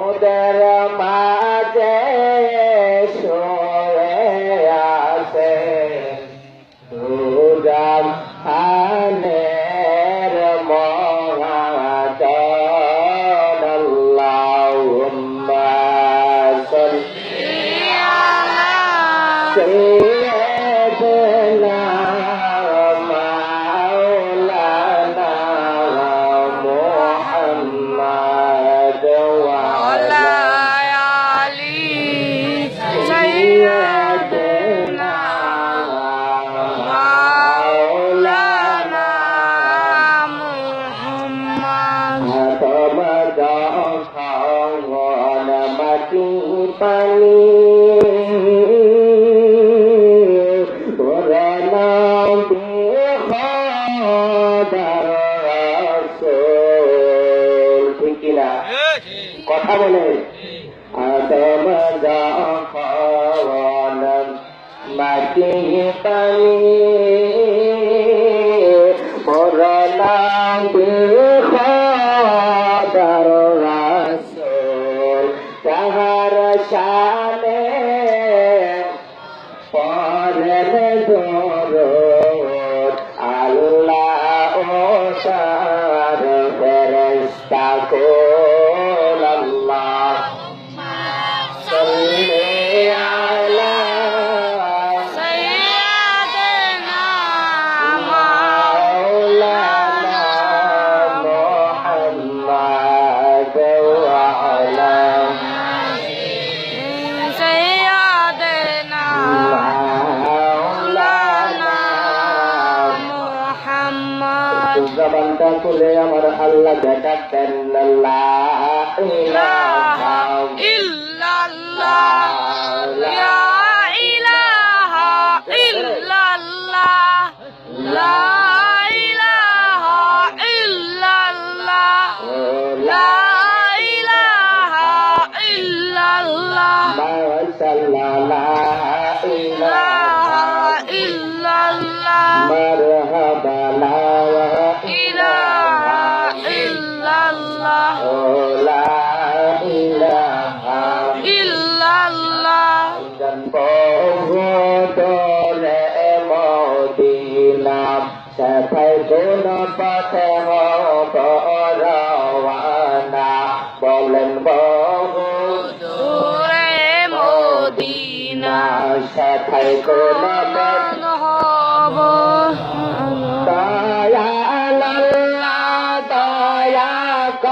ఉదర মাটি পানি কথা বলে আদম মাটি পানি মরলাম খাদার shall জবানটা খুলে আমার আল্লাহ দেখাতেন লা ইলাহা লা মাশাআল্লাহ কোন পথে হব রওয়ানা বলেন বহু মদিনা সাথে কোন